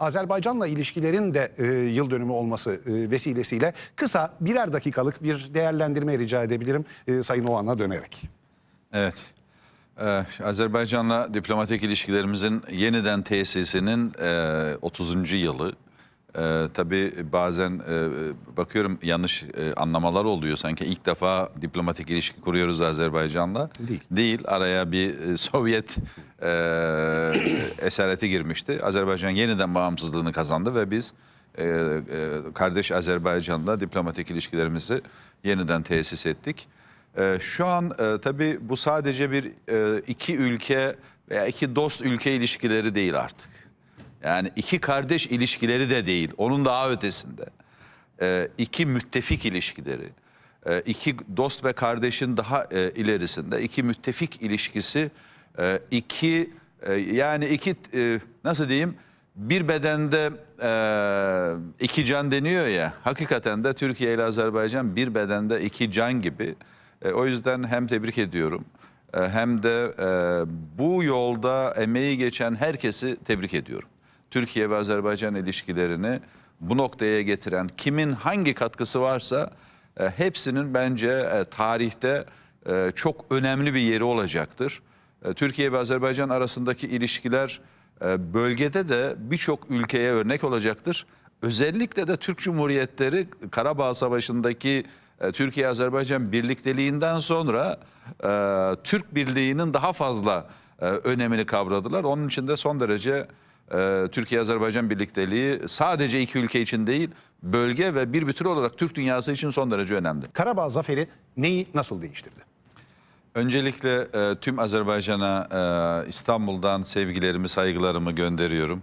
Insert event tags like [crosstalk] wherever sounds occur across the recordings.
Azerbaycan'la ilişkilerin de e, yıl dönümü olması e, vesilesiyle kısa birer dakikalık bir değerlendirme rica edebilirim e, Sayın Oğan'a dönerek. Evet. Ee, Azerbaycan'la diplomatik ilişkilerimizin yeniden tesisinin e, 30. yılı. Ee, tabii bazen e, bakıyorum yanlış e, anlamalar oluyor. Sanki ilk defa diplomatik ilişki kuruyoruz Azerbaycan'la. Değil. Değil. Araya bir e, Sovyet e, [coughs] esareti girmişti. Azerbaycan yeniden bağımsızlığını kazandı ve biz e, e, kardeş Azerbaycan'la diplomatik ilişkilerimizi yeniden tesis ettik. E, şu an e, tabii bu sadece bir e, iki ülke veya iki dost ülke ilişkileri değil artık. Yani iki kardeş ilişkileri de değil. Onun daha ötesinde. E, iki müttefik ilişkileri. E, iki dost ve kardeşin daha e, ilerisinde. iki müttefik ilişkisi. E, iki e, yani iki e, nasıl diyeyim bir bedende e, iki can deniyor ya. Hakikaten de Türkiye ile Azerbaycan bir bedende iki can gibi. E, o yüzden hem tebrik ediyorum e, hem de e, bu yolda emeği geçen herkesi tebrik ediyorum. Türkiye ve Azerbaycan ilişkilerini bu noktaya getiren kimin hangi katkısı varsa e, hepsinin bence e, tarihte e, çok önemli bir yeri olacaktır. E, Türkiye ve Azerbaycan arasındaki ilişkiler e, bölgede de birçok ülkeye örnek olacaktır. Özellikle de Türk Cumhuriyetleri Karabağ Savaşı'ndaki e, Türkiye-Azerbaycan birlikteliğinden sonra e, Türk Birliği'nin daha fazla e, önemini kavradılar. Onun için de son derece e, Türkiye-Azerbaycan birlikteliği sadece iki ülke için değil, bölge ve bir bütün olarak Türk dünyası için son derece önemli. Karabağ zaferi neyi nasıl değiştirdi? Öncelikle e, tüm Azerbaycan'a e, İstanbul'dan sevgilerimi, saygılarımı gönderiyorum.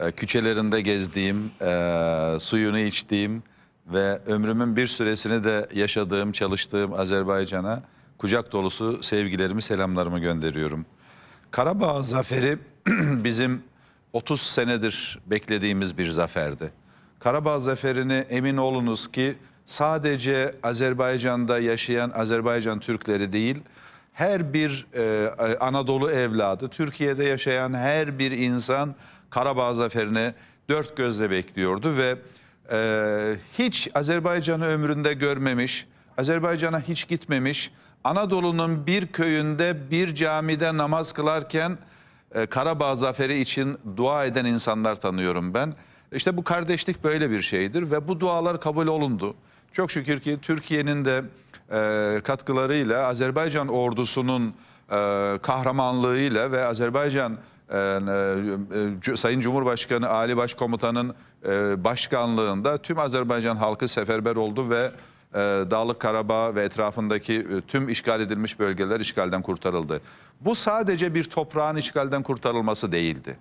E, küçelerinde gezdiğim, e, suyunu içtiğim ve ömrümün bir süresini de yaşadığım, çalıştığım Azerbaycan'a kucak dolusu sevgilerimi, selamlarımı gönderiyorum. Karabağ zaferi [clears throat] bizim 30 senedir beklediğimiz bir zaferdi. Karabağ zaferini emin olunuz ki sadece Azerbaycan'da yaşayan Azerbaycan Türkleri değil, her bir e, Anadolu evladı, Türkiye'de yaşayan her bir insan Karabağ zaferini dört gözle bekliyordu ve e, hiç Azerbaycan'ı ömründe görmemiş, Azerbaycan'a hiç gitmemiş, Anadolu'nun bir köyünde bir camide namaz kılarken e, Karabağ zaferi için dua eden insanlar tanıyorum ben. İşte bu kardeşlik böyle bir şeydir ve bu dualar kabul olundu. Çok şükür ki Türkiye'nin de e, katkılarıyla Azerbaycan ordusunun e, kahramanlığıyla ve Azerbaycan e, e, Sayın Cumhurbaşkanı Ali Başkomutan'ın e, başkanlığında tüm Azerbaycan halkı seferber oldu ve Dağlık Karabağ ve etrafındaki e, tüm işgal edilmiş bölgeler işgalden kurtarıldı. Bu sadece bir toprağın işgalden kurtarılması değildi.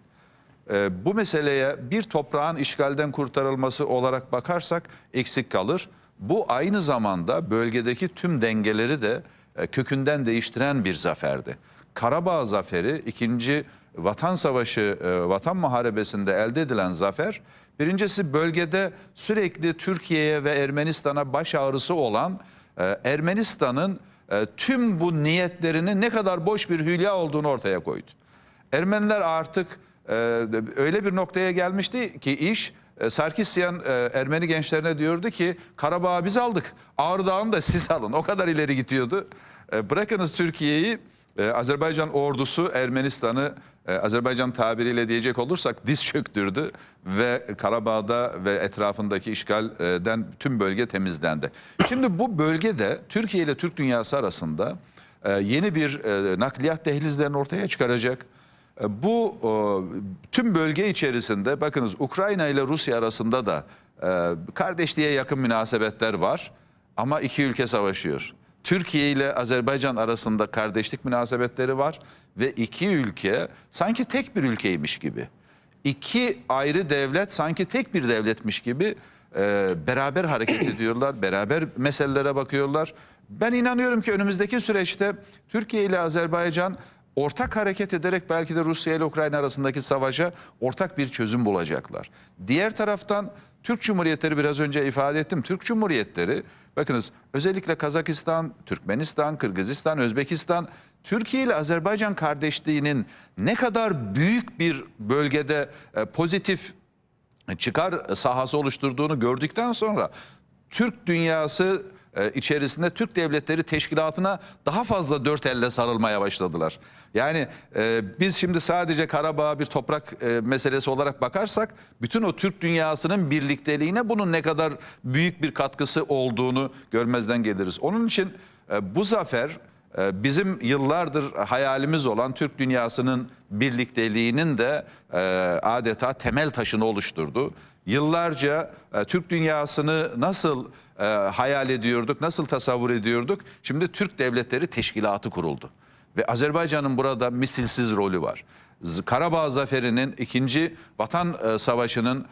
E, bu meseleye bir toprağın işgalden kurtarılması olarak bakarsak eksik kalır. Bu aynı zamanda bölgedeki tüm dengeleri de e, kökünden değiştiren bir zaferdi. Karabağ zaferi ikinci Vatan Savaşı, e, Vatan Muharebesi'nde elde edilen zafer birincisi bölgede sürekli Türkiye'ye ve Ermenistan'a baş ağrısı olan e, Ermenistan'ın e, tüm bu niyetlerinin ne kadar boş bir hülya olduğunu ortaya koydu. Ermeniler artık e, öyle bir noktaya gelmişti ki iş e, Sarkisyan e, Ermeni gençlerine diyordu ki Karabağ'ı biz aldık. Ağrı Dağı'nı da siz alın. O kadar ileri gidiyordu. E, bırakınız Türkiye'yi e, Azerbaycan ordusu Ermenistan'ı e, Azerbaycan tabiriyle diyecek olursak diz çöktürdü ve Karabağ'da ve etrafındaki işgalden tüm bölge temizlendi. Şimdi bu bölgede Türkiye ile Türk dünyası arasında e, yeni bir e, nakliyat dehlizlerini ortaya çıkaracak. E, Bu e, tüm bölge içerisinde bakınız Ukrayna ile Rusya arasında da e, kardeşliğe yakın münasebetler var ama iki ülke savaşıyor. Türkiye ile Azerbaycan arasında kardeşlik münasebetleri var ve iki ülke sanki tek bir ülkeymiş gibi. İki ayrı devlet sanki tek bir devletmiş gibi e, beraber hareket [clears throat] ediyorlar, beraber meselelere bakıyorlar. Ben inanıyorum ki önümüzdeki süreçte Türkiye ile Azerbaycan ortak hareket ederek belki de Rusya ile Ukrayna arasındaki savaşa ortak bir çözüm bulacaklar. Diğer taraftan Türk Cumhuriyetleri biraz önce ifade ettim. Türk Cumhuriyetleri bakınız özellikle Kazakistan, Türkmenistan, Kırgızistan, Özbekistan Türkiye ile Azerbaycan kardeşliğinin ne kadar büyük bir bölgede e, pozitif çıkar sahası oluşturduğunu gördükten sonra Türk dünyası e, içerisinde Türk Devletleri Teşkilatı'na daha fazla dört elle sarılmaya başladılar. Yani e, biz şimdi sadece Karabağ bir toprak e, meselesi olarak bakarsak bütün o Türk dünyasının birlikteliğine bunun ne kadar büyük bir katkısı olduğunu görmezden geliriz. Onun için e, bu zafer bizim yıllardır hayalimiz olan Türk dünyasının birlikteliğinin de e, adeta temel taşını oluşturdu. Yıllarca e, Türk dünyasını nasıl e, hayal ediyorduk, nasıl tasavvur ediyorduk? Şimdi Türk Devletleri Teşkilatı kuruldu. Ve Azerbaycan'ın burada misilsiz rolü var. Karabağ Zaferi'nin ikinci Vatan Savaşı'nın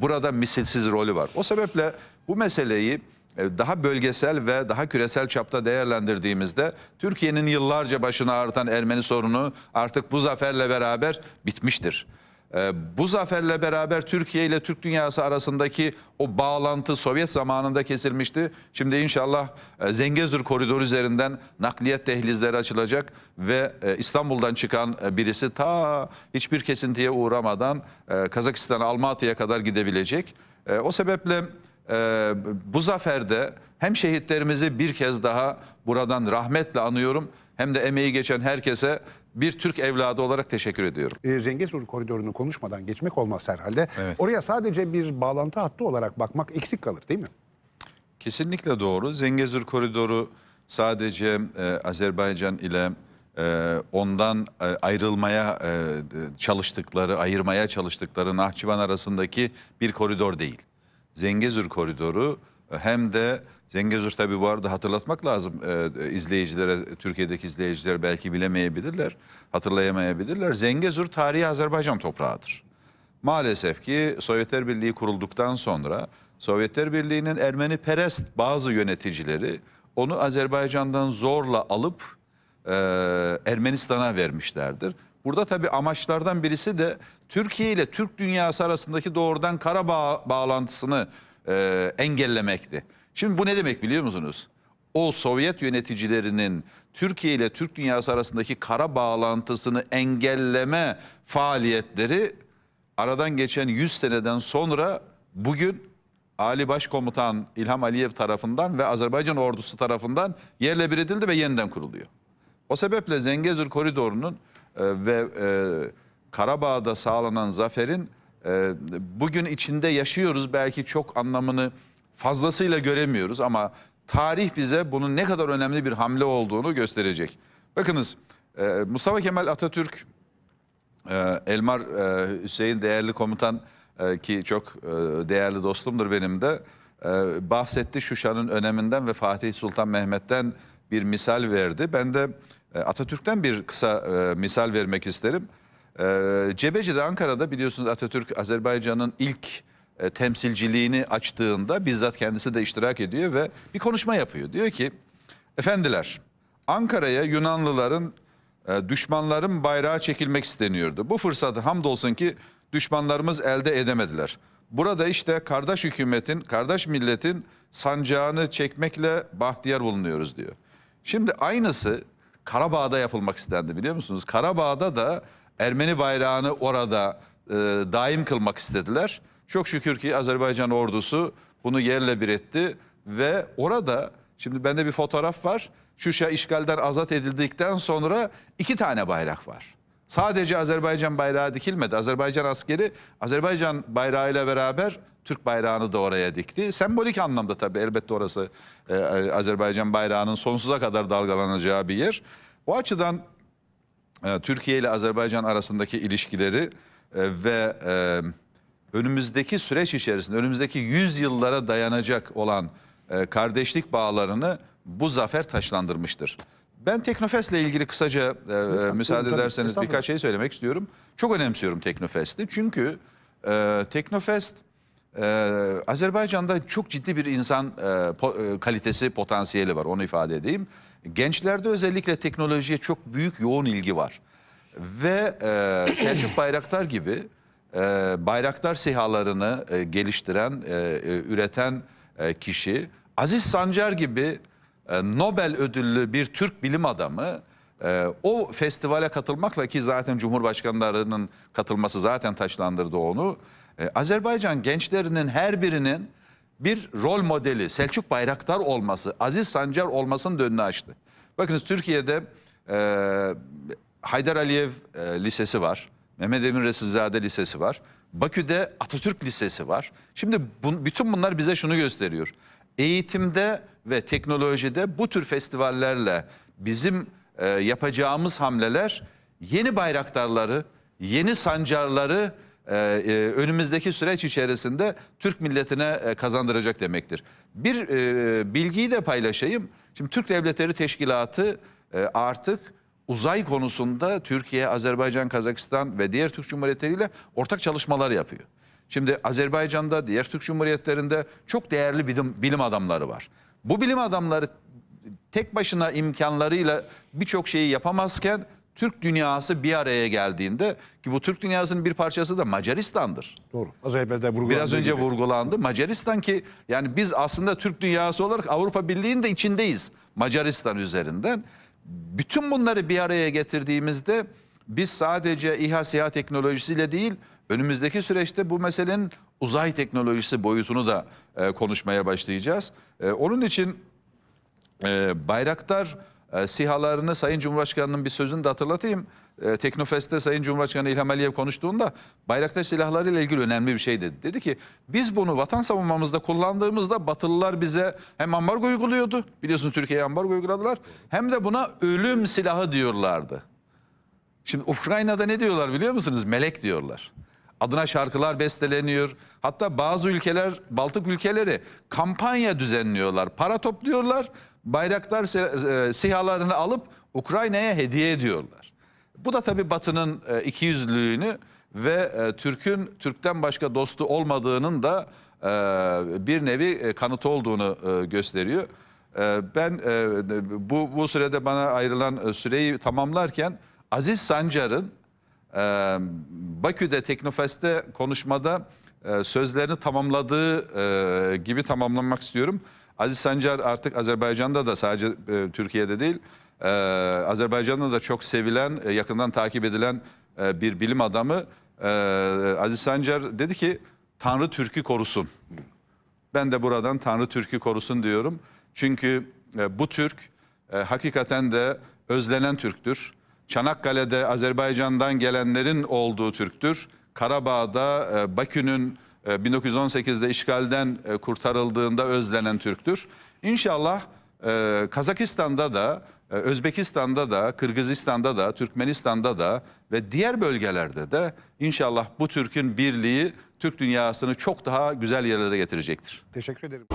burada misilsiz rolü var. O sebeple bu meseleyi daha bölgesel ve daha küresel çapta değerlendirdiğimizde Türkiye'nin yıllarca başını ağrıtan Ermeni sorunu artık bu zaferle beraber bitmiştir. Bu zaferle beraber Türkiye ile Türk dünyası arasındaki o bağlantı Sovyet zamanında kesilmişti. Şimdi inşallah Zengezur koridoru üzerinden nakliyat dehlizleri açılacak ve İstanbul'dan çıkan birisi ta hiçbir kesintiye uğramadan e, Kazakistan Almatya'ya kadar gidebilecek. O sebeple ee, bu zaferde hem şehitlerimizi bir kez daha buradan rahmetle anıyorum hem de emeği geçen herkese bir Türk evladı olarak teşekkür ediyorum. E, Zengezur koridorunu konuşmadan geçmek olmaz herhalde. Evet. Oraya sadece bir bağlantı hattı olarak bakmak eksik kalır değil mi? Kesinlikle doğru. Zengezur koridoru sadece e, Azerbaycan ile e, ondan e, ayrılmaya e, çalıştıkları, ayırmaya çalıştıkları Nahçıvan arasındaki bir koridor değil. Zengezur koridoru e, hem de Zengezur tabii bu arada hatırlatmak lazım e, izleyicilere, Türkiye'deki izleyiciler belki bilemeyebilirler, hatırlayamayabilirler. Zengezur tarihi Azerbaycan toprağıdır. Maalesef ki Sovyetler Birliği kurulduktan sonra Sovyetler Birliği'nin Ermeni perest bazı yöneticileri onu Azerbaycan'dan zorla alıp e, Ermenistan'a vermişlerdir. Burada tabii amaçlardan birisi de Türkiye ile Türk dünyası arasındaki doğrudan Karabağ bağlantısını e, engellemekti. Şimdi bu ne demek biliyor musunuz? O Sovyet yöneticilerinin Türkiye ile Türk dünyası arasındaki kara bağlantısını engelleme faaliyetleri aradan geçen 100 seneden sonra bugün Ali Başkomutan İlham Aliyev tarafından ve Azerbaycan ordusu tarafından yerle bir edildi ve yeniden kuruluyor. O sebeple Zengezur koridorunun ve e, Karabağ'da sağlanan zaferin e, bugün içinde yaşıyoruz. Belki çok anlamını fazlasıyla göremiyoruz ama tarih bize bunun ne kadar önemli bir hamle olduğunu gösterecek. Bakınız e, Mustafa Kemal Atatürk ee, Elmar Hüseyin değerli komutan ki çok değerli dostumdur benim de bahsetti Şuşa'nın öneminden ve Fatih Sultan Mehmet'ten bir misal verdi. Ben de e, Atatürk'ten bir kısa e, misal vermek isterim. E, Cebeci'de Ankara'da biliyorsunuz Atatürk Azerbaycan'ın ilk temsilciliğini açtığında bizzat kendisi de iştirak ediyor ve bir konuşma yapıyor. Diyor ki efendiler Ankara'ya Yunanlıların düşmanların bayrağı çekilmek isteniyordu. Bu fırsatı hamdolsun ki düşmanlarımız elde edemediler. Burada işte kardeş hükümetin, kardeş milletin sancağını çekmekle bahtiyar bulunuyoruz diyor. Şimdi aynısı Karabağ'da yapılmak istendi biliyor musunuz? Karabağ'da da Ermeni bayrağını orada e, daim kılmak istediler. Çok şükür ki Azerbaycan ordusu bunu yerle bir etti ve orada şimdi bende bir fotoğraf var. Şuşa işgalden azat edildikten sonra iki tane bayrak var. Sadece Azerbaycan bayrağı dikilmedi. Azerbaycan askeri Azerbaycan bayrağıyla beraber Türk bayrağını da oraya dikti. Sembolik anlamda tabii elbette orası e, Azerbaycan bayrağının sonsuza kadar dalgalanacağı bir yer. O açıdan e, Türkiye ile Azerbaycan arasındaki ilişkileri e, ve e, önümüzdeki süreç içerisinde önümüzdeki 100 yıllara dayanacak olan e, kardeşlik bağlarını bu zafer taşlandırmıştır. Ben Teknofest'le ilgili kısaca e, e, müsaade tabii, ederseniz birkaç şey söylemek istiyorum. Çok önemsiyorum Teknofest'i çünkü e, Teknofest e, Azerbaycan'da çok ciddi bir insan e, po- e, kalitesi potansiyeli var onu ifade edeyim. Gençlerde özellikle teknolojiye çok büyük yoğun ilgi var. Ve e, [clears throat] Selçuk Bayraktar gibi e, Bayraktar sihalarını e, geliştiren, e, e, üreten e, kişi Aziz Sancar gibi e, Nobel ödüllü bir Türk bilim adamı Ee, o festivale katılmakla ki zaten Cumhurbaşkanlarının katılması zaten taşlandırdı onu. Ee, Azerbaycan gençlerinin her birinin bir rol modeli Selçuk Bayraktar olması, Aziz Sancar olmasının önünü açtı. Bakınız Türkiye'de e, Haydar Aliyev e, Lisesi var. Mehmet Emin Resulzade Lisesi var. Bakü'de Atatürk Lisesi var. Şimdi bun- bütün bunlar bize şunu gösteriyor. Eğitimde ve teknolojide bu tür festivallerle bizim e, yapacağımız hamleler yeni bayraktarları, yeni sancarları e, e, önümüzdeki süreç içerisinde Türk milletine e, kazandıracak demektir. Bir e, bilgiyi de paylaşayım. Şimdi Türk Devletleri Teşkilatı e, artık uzay konusunda Türkiye, Azerbaycan, Kazakistan ve diğer Türk Cumhuriyetleri ile ortak çalışmalar yapıyor. Şimdi Azerbaycan'da, diğer Türk Cumhuriyetlerinde çok değerli bilim, bilim adamları var. Bu bilim adamları tek başına imkanlarıyla birçok şeyi yapamazken Türk dünyası bir araya geldiğinde ki bu Türk dünyasının bir parçası da Macaristan'dır. Doğru. Az evvel de Biraz önce gibi. vurgulandı. Macaristan ki yani biz aslında Türk dünyası olarak Avrupa Birliği'nin de içindeyiz Macaristan üzerinden. Bütün bunları bir araya getirdiğimizde biz sadece İHA SİHA teknolojisiyle değil önümüzdeki süreçte bu meselenin uzay teknolojisi boyutunu da e, konuşmaya başlayacağız. E, onun için e, Bayraktar e, sihalarını Sayın Cumhurbaşkanı'nın bir sözünü de hatırlatayım. E, Teknofest'te Sayın Cumhurbaşkanı İlham Aliyev konuştuğunda Bayraktar silahlarıyla ilgili önemli bir şey dedi. Dedi ki biz bunu vatan savunmamızda kullandığımızda Batılılar bize hem ambargo uyguluyordu. Biliyorsunuz Türkiye'ye ambargo uyguladılar. Hem de buna ölüm silahı diyorlardı. Şimdi Ukrayna'da ne diyorlar biliyor musunuz? Melek diyorlar. Adına şarkılar besteleniyor. Hatta bazı ülkeler, Baltık ülkeleri kampanya düzenliyorlar. Para topluyorlar. Bayraktar si- e, sihalarını alıp Ukrayna'ya hediye ediyorlar. Bu da tabii Batı'nın e, ikiyüzlülüğünü ve e, Türk'ün Türk'ten başka dostu olmadığının da bir nevi kanıtı olduğunu gösteriyor. Ben bu bu sürede bana ayrılan süreyi tamamlarken Aziz Sancar'ın Bakü'de Teknofest'te konuşmada e, sözlerini tamamladığı e, gibi tamamlamak istiyorum. Aziz Sancar artık Azerbaycan'da da sadece e, Türkiye'de değil, Azerbaycan'da da çok sevilen, yakından takip edilen bir bilim adamı. Aziz Sancar dedi ki Tanrı Türk'ü korusun. Ben de buradan Tanrı Türk'ü korusun diyorum. Çünkü bu Türk hakikaten de özlenen Türktür. Çanakkale'de Azerbaycan'dan gelenlerin olduğu Türktür. Karabağ'da e, Bakü'nün e, 1918'de işgalden e, kurtarıldığında özlenen Türktür. İnşallah e, Kazakistan'da da, e, Özbekistan'da da, Kırgızistan'da da, Türkmenistan'da da ve diğer bölgelerde de inşallah bu Türk'ün birliği Türk dünyasını çok daha güzel yerlere getirecektir. Teşekkür ederim.